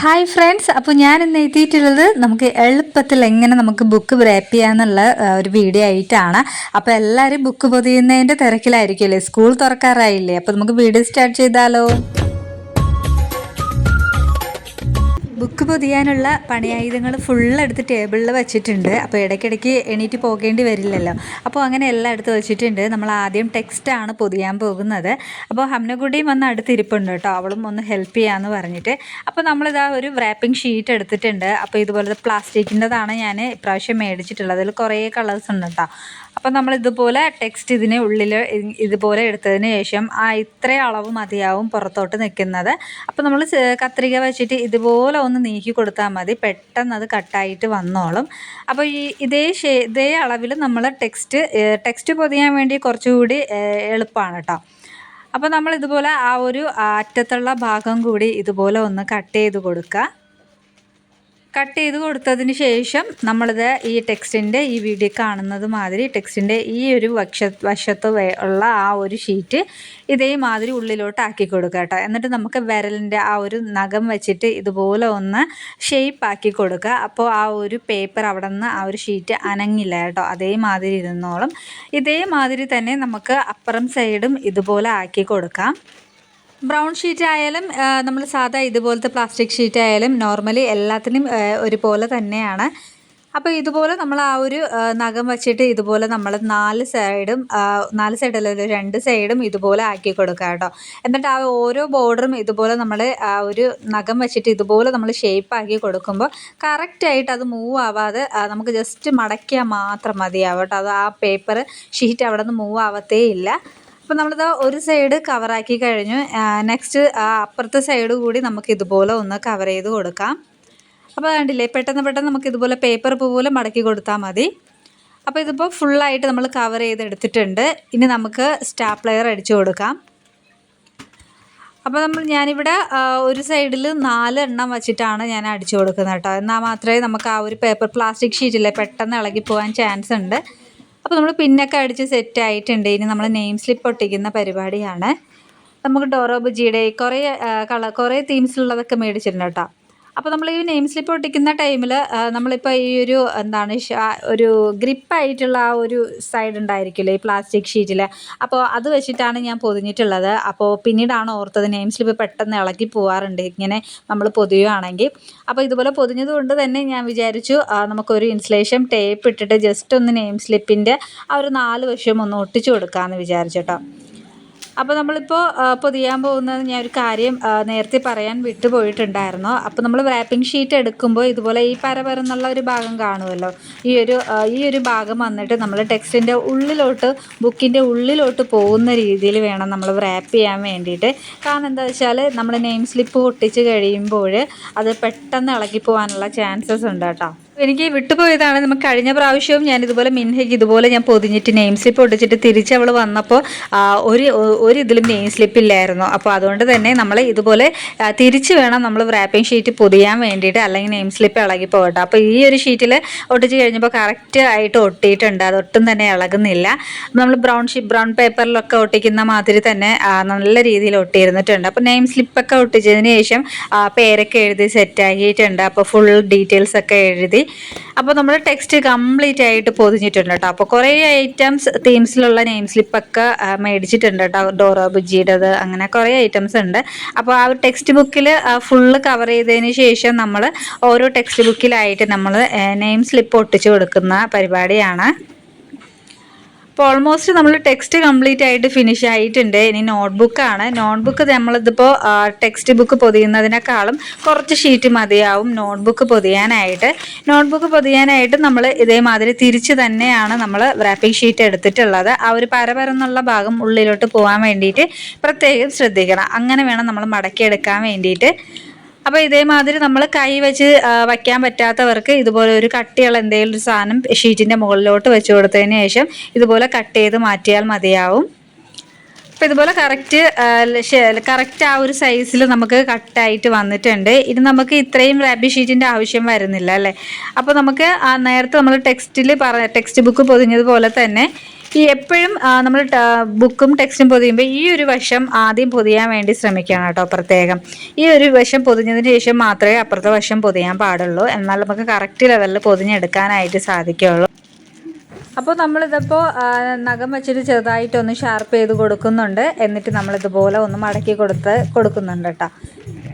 Hi friends അപ്പോൾ ഞാൻ ഇന്ന് എത്തിയിട്ടുള്ളത് നമുക്ക് എളുപ്പത്തിൽ എങ്ങനെ നമുക്ക് ബുക്ക് റാപ്പ് ചെയ്യാന്നുള്ള ഒരു വീഡിയോ ആയിട്ടാണ്. അപ്പോൾ എല്ലാവരും ബുക്ക് പൊതിയുന്നതിന്റെ തിരക്കിലായിരിക്കുമല്ലേ? സ്കൂൾ തുറക്കാറായില്ലേ? അപ്പോൾ നമുക്ക് വീഡിയോ സ്റ്റാർട്ട് ചെയ്താലോ? ബുക്ക് പൊതിയാനുള്ള പണിയായുധങ്ങൾ ഫുള്ള് എടുത്ത് ടേബിളിൽ വെച്ചിട്ടുണ്ട്. അപ്പോൾ ഇടയ്ക്കിടയ്ക്ക് എണീറ്റ് പോകേണ്ടി വരില്ലല്ലോ. അപ്പോൾ അങ്ങനെ എല്ലാം എടുത്ത് വെച്ചിട്ടുണ്ട്. നമ്മൾ ആദ്യം ടെക്സ്റ്റാണ് പൊതിയാൻ പോകുന്നത്. അപ്പോൾ ഹംനകുടിയും ഒന്ന് അടുത്തിരിപ്പുണ്ട് കേട്ടോ. അവളും ഒന്ന് ഹെൽപ്പ് ചെയ്യാമെന്ന് പറഞ്ഞിട്ട്. അപ്പോൾ നമ്മളിതാ ഒരു റാപ്പിംഗ് ഷീറ്റ് എടുത്തിട്ടുണ്ട്. അപ്പോൾ ഇതുപോലത്തെ പ്ലാസ്റ്റിക്കിന്റെതാണ് ഞാൻ ഇപ്രാവശ്യം മേടിച്ചിട്ടുള്ളത്. അതിൽ കുറേ കളേഴ്സ് ഉണ്ട് കേട്ടോ. അപ്പോൾ നമ്മൾ ഇതുപോലെ ടെക്സ്റ്റ് ഇതിന് ഉള്ളിൽ ഇതുപോലെ എടുത്തതിന് ശേഷം ആ ഇത്ര അളവ് മതിയാവും പുറത്തോട്ട് നിൽക്കുന്നത്. അപ്പോൾ നമ്മൾ കത്രിക വെച്ചിട്ട് ഇതുപോലെ ഒന്ന് നീക്കി കൊടുത്താൽ മതി. പെട്ടെന്ന് അത് കട്ടായിട്ട് വന്നോളും. അപ്പോൾ ഈ ഇതേ ഇതേ അളവിൽ നമ്മൾ ടെക്സ്റ്റ് ടെക്സ്റ്റ് പൊതിയാൻ വേണ്ടി കുറച്ചുകൂടി എളുപ്പമാണ് കേട്ടോ അപ്പോൾ നമ്മൾ ഇതുപോലെ ആ ഒരു അറ്റത്തുള്ള ഭാഗം കൂടി ഇതുപോലെ ഒന്ന് കട്ട് ചെയ്ത് കൊടുക്കുക കട്ട് ചെയ്ത് കൊടുത്തതിന് ശേഷം നമ്മളിത് ഈ ടെക്സ്റ്റിന്റെ ഈ വീഡിയോ കാണുന്നത് മാതിരി ടെക്സ്റ്റിന്റെ ഈ ഒരു വക്ഷ വശത്ത് ഉള്ള ആ ഒരു ഷീറ്റ് ഇതേമാതിരി ഉള്ളിലോട്ട് ആക്കി കൊടുക്കുക കേട്ടോ. എന്നിട്ട് നമുക്ക് വിരലിന്റെ ആ ഒരു നഖം വെച്ചിട്ട് ഇതുപോലെ ഒന്ന് ഷേപ്പ് ആക്കി കൊടുക്കുക. അപ്പോൾ ആ ഒരു പേപ്പർ അവിടെ നിന്ന് ആ ഒരു ഷീറ്റ് അനങ്ങില്ല കേട്ടോ. അതേമാതിരി ഇരുന്നോളും. ഇതേമാതിരി തന്നെ നമുക്ക് അപ്പുറം സൈഡും ഇതുപോലെ ആക്കി കൊടുക്കാം. ബ്രൗൺ ഷീറ്റ് ആയാലും നമ്മൾ സാധാ ഇതുപോലത്തെ പ്ലാസ്റ്റിക് ഷീറ്റ് ആയാലും നോർമലി എല്ലാത്തിനും ഒരുപോലെ തന്നെയാണ്. അപ്പോൾ ഇതുപോലെ നമ്മൾ ആ ഒരു നഖം വെച്ചിട്ട് ഇതുപോലെ നമ്മൾ നാല് സൈഡും നാല് സൈഡല്ലല്ലോ രണ്ട് സൈഡും ഇതുപോലെ ആക്കി കൊടുക്കുക കേട്ടോ. എന്നിട്ട് ആ ഓരോ ബോർഡറും ഇതുപോലെ നമ്മൾ ആ ഒരു നഖം വെച്ചിട്ട് ഇതുപോലെ നമ്മൾ ഷേപ്പ് ആക്കി കൊടുക്കുമ്പോൾ കറക്റ്റായിട്ട് അത് മൂവ് ആവാതെ നമുക്ക് ജസ്റ്റ് മടക്കിയാൽ മാത്രം മതിയാവും കേട്ടോ. അത് ആ പേപ്പർ ഷീറ്റ് അവിടെ നിന്ന് മൂവ് ആവത്തേ ഇല്ല. അപ്പോൾ നമ്മളിത് ഒരു സൈഡ് കവറാക്കി കഴിഞ്ഞു. നെക്സ്റ്റ് അപ്പുറത്തെ സൈഡ് കൂടി നമുക്ക് ഇതുപോലെ ഒന്ന് കവർ ചെയ്ത് കൊടുക്കാം. അപ്പോൾ കണ്ടില്ലേ പെട്ടെന്ന് പെട്ടെന്ന് നമുക്ക് ഇതുപോലെ പേപ്പർ പോലെ മടക്കി കൊടുത്താൽ മതി. അപ്പോൾ ഇതിപ്പോൾ ഫുള്ളായിട്ട് നമ്മൾ കവർ ചെയ്തെടുത്തിട്ടുണ്ട്. ഇനി നമുക്ക് സ്റ്റാപ്ലെയർ അടിച്ചു കൊടുക്കാം. അപ്പോൾ നമ്മൾ ഞാനിവിടെ ഒരു സൈഡിൽ നാല് എണ്ണം വെച്ചിട്ടാണ് ഞാൻ അടിച്ചു കൊടുക്കുന്നത് കേട്ടോ. എന്നാൽ മാത്രമേ നമുക്ക് ആ ഒരു പേപ്പർ പ്ലാസ്റ്റിക് ഷീറ്റില്ലേ പെട്ടെന്ന് ഇളകി പോകാൻ ചാൻസ് ഉണ്ട്. അപ്പോൾ നമ്മൾ പിന്നൊക്കെ അടിച്ച് സെറ്റ് ആയിട്ടുണ്ട്. ഇനി നമ്മൾ നെയിം സ്ലിപ്പ് ഒട്ടിക്കുന്ന പരിപാടിയാണ്. നമുക്ക് ഡോറോ ബുജിയുടെ കുറേ കളർ കുറേ തീംസിലുള്ളതൊക്കെ മേടിച്ചിട്ടുണ്ട് കേട്ടോ. അപ്പോൾ നമ്മൾ ഈ നെയിം സ്ലിപ്പ് ഒട്ടിക്കുന്ന ടൈമിൽ നമ്മളിപ്പോൾ ഈ ഒരു എന്താണ് ഒരു ഗ്രിപ്പ് ഒരു ഗ്രിപ്പായിട്ടുള്ള ആ ഒരു സൈഡ് ഉണ്ടായിരിക്കില്ലേ ഈ പ്ലാസ്റ്റിക് ഷീറ്റിൽ അപ്പോൾ അത് വെച്ചിട്ടാണ് ഞാൻ പൊതിഞ്ഞിട്ടുള്ളത്. അപ്പോൾ പിന്നീടാണ് ഓർത്തത് നെയിം സ്ലിപ്പ് പെട്ടെന്ന് ഇളകി പോവാറുണ്ട്. ഇങ്ങനെ നമ്മൾ പൊതിയുകയാണെങ്കിൽ അപ്പോൾ ഇതുപോലെ പൊതിഞ്ഞത് കൊണ്ട് തന്നെ ഞാൻ വിചാരിച്ചു നമുക്കൊരു ഇൻസുലേഷൻ ടേപ്പ് ഇട്ടിട്ട് ജസ്റ്റ് ഒന്ന് നെയിം സ്ലിപ്പിന്റെ ആ ഒരു നാല് വശം ഒന്ന് ഒട്ടിച്ചു കൊടുക്കാമെന്ന് വിചാരിച്ചു കേട്ടോ അപ്പോൾ നമ്മളിപ്പോൾ പൊതിയാൻ പോകുന്നത് ഞാൻ ഒരു കാര്യം നേരത്തെ പറയാൻ വിട്ടുപോയിട്ടുണ്ടായിരുന്നു അപ്പോൾ നമ്മൾ റാപ്പിംഗ് ഷീറ്റ് എടുക്കുമ്പോൾ ഇതുപോലെ ഈ പര പരന്നുള്ള ഒരു ഭാഗം കാണുമല്ലോ? ഈ ഒരു ഈ ഒരു ഭാഗം വന്നിട്ട് നമ്മൾ ടെക്സ്റ്റിന്റെ ഉള്ളിലോട്ട് ബുക്കിന്റെ ഉള്ളിലോട്ട് പോകുന്ന രീതിയിൽ വേണം നമ്മൾ റാപ്പ് ചെയ്യാൻ വേണ്ടിയിട്ട്. കാരണം എന്താ വെച്ചാൽ നമ്മൾ നെയിം സ്ലിപ്പ് പൊട്ടിച്ച് കഴിയുമ്പോൾ അത് പെട്ടെന്ന് ഇളകി പോകാനുള്ള ചാൻസസ് ഉണ്ട് കേട്ടോ. എനിക്ക് വിട്ടുപോയതാണ്. നമുക്ക് കഴിഞ്ഞ പ്രാവശ്യവും ഞാൻ ഇതുപോലെ മിൻഹയ്ക്ക് ഇതുപോലെ ഞാൻ പൊതിഞ്ഞിട്ട് നെയിം സ്ലിപ്പ് ഒട്ടിച്ചിട്ട് തിരിച്ച് അവൾ വന്നപ്പോൾ ഒരു ഒരു ഇതിലും നെയിം സ്ലിപ്പ് ഇല്ലായിരുന്നു. അപ്പോൾ അതുകൊണ്ട് തന്നെ നമ്മൾ ഇതുപോലെ തിരിച്ച് വേണം നമ്മൾ റാപ്പിംഗ് ഷീറ്റ് പൊതിയാൻ വേണ്ടിയിട്ട് അല്ലെങ്കിൽ നെയിം സ്ലിപ്പ് ഇളകി പോകട്ടെ. അപ്പോൾ ഈ ഒരു ഷീറ്റിൽ ഒട്ടിച്ച് കഴിഞ്ഞപ്പോൾ കറക്റ്റ് ആയിട്ട് ഒട്ടിയിട്ടുണ്ട്. അതൊട്ടും തന്നെ ഇളകുന്നില്ല. നമ്മൾ ബ്രൗൺ ഷീറ്റ് ബ്രൗൺ പേപ്പറിലൊക്കെ ഒട്ടിക്കുന്ന മാതിരി തന്നെ നല്ല രീതിയിൽ ഒട്ടിയിരുന്നിട്ടുണ്ട്. അപ്പോൾ നെയിം സ്ലിപ്പൊക്കെ ഒട്ടിച്ചതിന് ശേഷം പേരൊക്കെ എഴുതി സെറ്റാക്കിയിട്ടുണ്ട് അപ്പോൾ ഫുൾ ഡീറ്റെയിൽസ് ഒക്കെ എഴുതി അപ്പോൾ നമ്മുടെ ടെക്സ്റ്റ് കംപ്ലീറ്റ് ആയിട്ട് പൊതിഞ്ഞിട്ടുണ്ട് കേട്ടോ അപ്പോൾ കുറേ ഐറ്റംസ് തീംസിലുള്ള നെയിം സ്ലിപ്പൊക്കെ മേടിച്ചിട്ടുണ്ട് കേട്ടോ ഡോറോ ബുജിയുടേത് അങ്ങനെ കുറേ ഐറ്റംസ് ഉണ്ട്. അപ്പോൾ ആ ഒരു ടെക്സ്റ്റ് ബുക്കിൽ ഫുള്ള് കവർ ചെയ്തതിന് ശേഷം നമ്മൾ ഓരോ ടെക്സ്റ്റ് ബുക്കിലായിട്ട് നമ്മൾ നെയിം സ്ലിപ്പ് ഒട്ടിച്ച് കൊടുക്കുന്ന പരിപാടിയാണ്. അപ്പോൾ ഓൾമോസ്റ്റ് നമ്മൾ ടെക്സ്റ്റ് കംപ്ലീറ്റ് ആയിട്ട് ഫിനിഷ് ആയിട്ടുണ്ട്. ഇനി നോട്ട്ബുക്കാണ് നോട്ട്ബുക്ക് നമ്മളിതിപ്പോൾ ടെക്സ്റ്റ് ബുക്ക് പൊതിയുന്നതിനേക്കാളും കുറച്ച് ഷീറ്റ് മതിയാവും നോട്ട്ബുക്ക് പൊതിയാനായിട്ട്. നോട്ട്ബുക്ക് പൊതിയാനായിട്ട് നമ്മൾ ഇതേമാതിരി തിരിച്ച് തന്നെയാണ് നമ്മൾ റാപ്പിംഗ് ഷീറ്റ് എടുത്തിട്ടുള്ളത്. ആ ഒരു പരപരന്നുള്ള ഭാഗം ഉള്ളിലോട്ട് പോകാൻ വേണ്ടിയിട്ട് പ്രത്യേകം ശ്രദ്ധിക്കണം. അങ്ങനെ വേണം നമ്മൾ മടക്കിയെടുക്കാൻ വേണ്ടിയിട്ട്. അപ്പോൾ ഇതേമാതിരി നമ്മൾ കൈ വെച്ച് വയ്ക്കാൻ പറ്റാത്തവർക്ക് ഇതുപോലെ ഒരു കട്ടിയുള്ള എന്തെങ്കിലും ഒരു സാധനം ഷീറ്റിന്റെ മുകളിലോട്ട് വെച്ച് കൊടുത്തതിന് ശേഷം ഇതുപോലെ കട്ട് ചെയ്ത് മാറ്റിയാൽ മതിയാവും. അപ്പോൾ ഇതുപോലെ കറക്റ്റ് കറക്റ്റ് ആ ഒരു സൈസിൽ നമുക്ക് കട്ടായിട്ട് വന്നിട്ടുണ്ട്. ഇത് നമുക്ക് ഇത്രയും റാബി ഷീറ്റിന്റെ ആവശ്യം വരുന്നില്ല അല്ലേ? അപ്പോൾ നമുക്ക് നേരത്തെ നമ്മൾ ടെക്സ്റ്റിൽ ടെക്സ്റ്റ് ബുക്ക് പൊതിഞ്ഞതുപോലെ തന്നെ ഈ എപ്പോഴും നമ്മൾ ബുക്കും ടെക്സ്റ്റും പൊതിയുമ്പോൾ ഈ ഒരു വശം ആദ്യം പൊതിയാൻ വേണ്ടി ശ്രമിക്കണം കേട്ടോ പ്രത്യേകം. ഈ ഒരു വശം പൊതിഞ്ഞതിന് ശേഷം മാത്രമേ അപ്പുറത്തെ വശം പൊതിയാൻ പാടുള്ളൂ. എന്നാൽ നമുക്ക് കറക്റ്റ് ലെവലിൽ പൊതിഞ്ഞെടുക്കാനായിട്ട് സാധിക്കുകയുള്ളൂ അപ്പോൾ നമ്മളിതിപ്പോൾ നഖം വെച്ചിട്ട് ചെറുതായിട്ടൊന്ന് ഷാർപ്പ് ചെയ്ത് കൊടുക്കുന്നുണ്ട്. എന്നിട്ട് നമ്മളിതുപോലെ ഒന്ന് മടക്കി കൊടുത്ത് കൊടുക്കുന്നുണ്ട് കേട്ടോ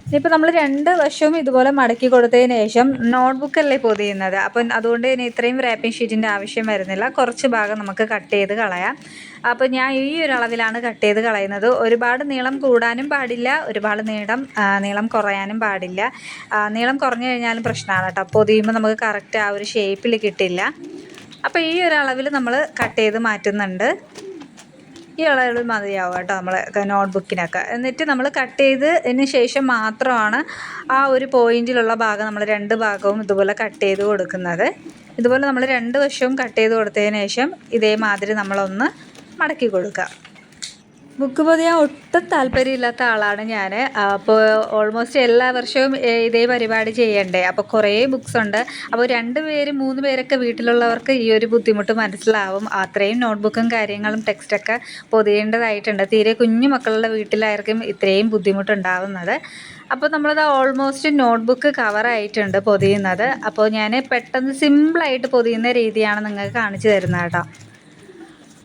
ഇനിയിപ്പോൾ നമ്മൾ രണ്ട് വശവും ഇതുപോലെ മടക്കി കൊടുത്തതിന് ശേഷം നോട്ട്ബുക്കല്ലേ പൊതിയുന്നത്. അപ്പം അതുകൊണ്ട് തന്നെ ഇത്രയും റാപ്പിംഗ് ഷീറ്റിന്റെ ആവശ്യം വരുന്നില്ല. കുറച്ച് ഭാഗം നമുക്ക് കട്ട് ചെയ്ത് കളയാം. അപ്പോൾ ഞാൻ ഈ ഒരു അളവിലാണ് കട്ട് ചെയ്ത് കളയുന്നത്. ഒരുപാട് നീളം കൂടാനും പാടില്ല. ഒരുപാട് നീളം നീളം കുറയാനും പാടില്ല. നീളം കുറഞ്ഞു കഴിഞ്ഞാലും പ്രശ്നമാണ് കേട്ടോ. പൊതിയുമ്പോൾ നമുക്ക് കറക്റ്റ് ആ ഒരു ഷേപ്പിൽ കിട്ടില്ല. അപ്പോൾ ഈ ഒരു അളവിൽ നമ്മൾ കട്ട് ചെയ്ത് മാറ്റുന്നുണ്ട്. ഈ അളവിൽ മതിയാവും കേട്ടോ നമ്മൾ നോട്ട്ബുക്കിനൊക്കെ. എന്നിട്ട് നമ്മൾ കട്ട് ചെയ്തതിന് ശേഷം മാത്രമാണ് ആ ഒരു പോയിന്റിലുള്ള ഭാഗം നമ്മൾ രണ്ട് ഭാഗവും ഇതുപോലെ കട്ട് ചെയ്ത് കൊടുക്കുന്നത്. ഇതുപോലെ നമ്മൾ രണ്ട് വശവും കട്ട് ചെയ്ത് കൊടുത്തതിന് ശേഷം ഇതേമാതിരി നമ്മളൊന്ന് മടക്കി കൊടുക്കുക. ബുക്ക് പൊതിയാൻ ഒട്ടും താല്പര്യമില്ലാത്ത ആളാണ് ഞാൻ അപ്പോൾ ഓൾമോസ്റ്റ് എല്ലാ വർഷവും ഇതേ പരിപാടി ചെയ്യണ്ടേ. അപ്പോൾ കുറേ ബുക്സ് ഉണ്ട്. അപ്പോൾ രണ്ട് പേര് മൂന്ന് പേരൊക്കെ വീട്ടിലുള്ളവർക്ക് ഈ ഒരു ബുദ്ധിമുട്ട് മനസ്സിലാവും. അത്രയും നോട്ട്ബുക്കും കാര്യങ്ങളും ടെക്സ്റ്റൊക്കെ പൊതിയേണ്ടതായിട്ടുണ്ട്. തീരെ കുഞ്ഞു മക്കളുടെ വീട്ടിലായിരിക്കും ഇത്രയും ബുദ്ധിമുട്ടുണ്ടാവുന്നത്. അപ്പോൾ നമ്മളത് ഓൾമോസ്റ്റ് നോട്ട്ബുക്ക് കവറായിട്ടുണ്ട് പൊതിയുന്നത്. അപ്പോൾ ഞാൻ പെട്ടെന്ന് സിമ്പിളായിട്ട് പൊതിയുന്ന രീതിയാണ് നിങ്ങൾക്ക് കാണിച്ചു തരുന്നത് കേട്ടോ.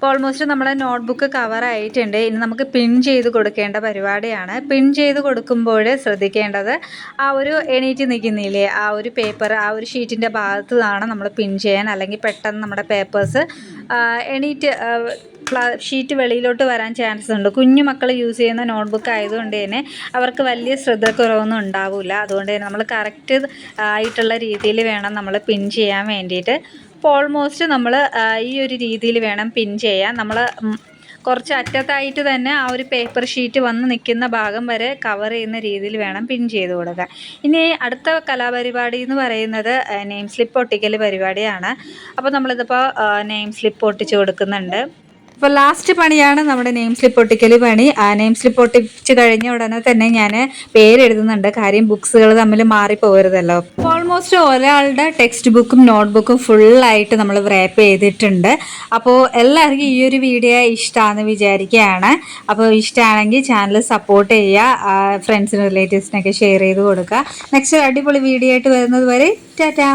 അപ്പോൾ ഓൾമോസ്റ്റ് നമ്മുടെ നോട്ട്ബുക്ക് കവർ ആയിട്ടുണ്ട്. ഇനി നമുക്ക് പിൻ ചെയ്ത് കൊടുക്കേണ്ട പരിപാടിയാണ്. പിൻ ചെയ്ത് കൊടുക്കുമ്പോൾ ശ്രദ്ധിക്കേണ്ടത് ആ ഒരു എണീറ്റ് നിൽക്കുന്നില്ലേ? ആ ഒരു പേപ്പർ ആ ഒരു ഷീറ്റിന്റെ ഭാഗത്താണ് നമ്മൾ പിൻ ചെയ്യാൻ അല്ലെങ്കിൽ പെട്ടെന്ന് നമ്മുടെ പേപ്പേഴ്സ് എണീറ്റ് ഷീറ്റ് വെളിയിലോട്ട് വരാൻ ചാൻസ് ഉണ്ട്. കുഞ്ഞു മക്കൾ യൂസ് ചെയ്യുന്ന നോട്ട്ബുക്ക് ആയതുകൊണ്ട് തന്നെ അവർക്ക് വലിയ ശ്രദ്ധക്കുറവൊന്നും ഉണ്ടാവില്ല അതുകൊണ്ട് തന്നെ നമ്മൾ കറക്റ്റ് ആയിട്ടുള്ള രീതിയിൽ വേണം നമ്മൾ പിൻ ചെയ്യാൻ വേണ്ടിയിട്ട്. അപ്പോൾ ഓൾമോസ്റ്റ് നമ്മൾ ഈ ഒരു രീതിയിൽ വേണം പിൻ ചെയ്യാൻ. നമ്മൾ കുറച്ച് അറ്റത്തായിട്ട് തന്നെ ആ ഒരു പേപ്പർ ഷീറ്റ് വന്ന് നിൽക്കുന്ന ഭാഗം വരെ കവർ ചെയ്യുന്ന രീതിയിൽ വേണം പിൻ ചെയ്ത് കൊടുക്കാൻ. ഇനി അടുത്ത കലാപരിപാടി എന്ന് പറയുന്നത് നെയിം സ്ലിപ്പ് ഒട്ടിക്കൽ പരിപാടിയാണ്. അപ്പോൾ നമ്മളിതിപ്പോൾ നെയിം സ്ലിപ്പ് ഒട്ടിച്ച് കൊടുക്കുന്നുണ്ട്. അപ്പോൾ ലാസ്റ്റ് പണിയാണ് നമ്മുടെ നെയിം സ്ലിപ്പ് ഒട്ടിക്കൽ പണി. ആ നെയിം സ്ലിപ്പ് ഒട്ടിച്ച് കഴിഞ്ഞ ഉടനെ തന്നെ ഞാൻ പേരെഴുതുന്നുണ്ട്. കാര്യം ബുക്സുകൾ തമ്മിൽ മാറിപ്പോകരുതല്ലോ. ഓൾമോസ്റ്റ് ഒരാളുടെ ടെക്സ്റ്റ് ബുക്കും നോട്ട് ബുക്കും ഫുള്ളായിട്ട് നമ്മൾ റാപ്പ് ചെയ്തിട്ടുണ്ട്. അപ്പോൾ എല്ലാവർക്കും ഈ ഒരു വീഡിയോ ഇഷ്ടമാണെന്ന് വിചാരിക്കുകയാണ് അപ്പോൾ ഇഷ്ടമാണെങ്കിൽ ചാനൽ സപ്പോർട്ട് ചെയ്യുക. ഫ്രണ്ട്സിനും റിലേറ്റീവ്സിനൊക്കെ ഷെയർ ചെയ്ത് കൊടുക്കുക. നെക്സ്റ്റ് അടിപൊളി വീഡിയോ ആയിട്ട് വരുന്നത് വരെ ടാറ്റാ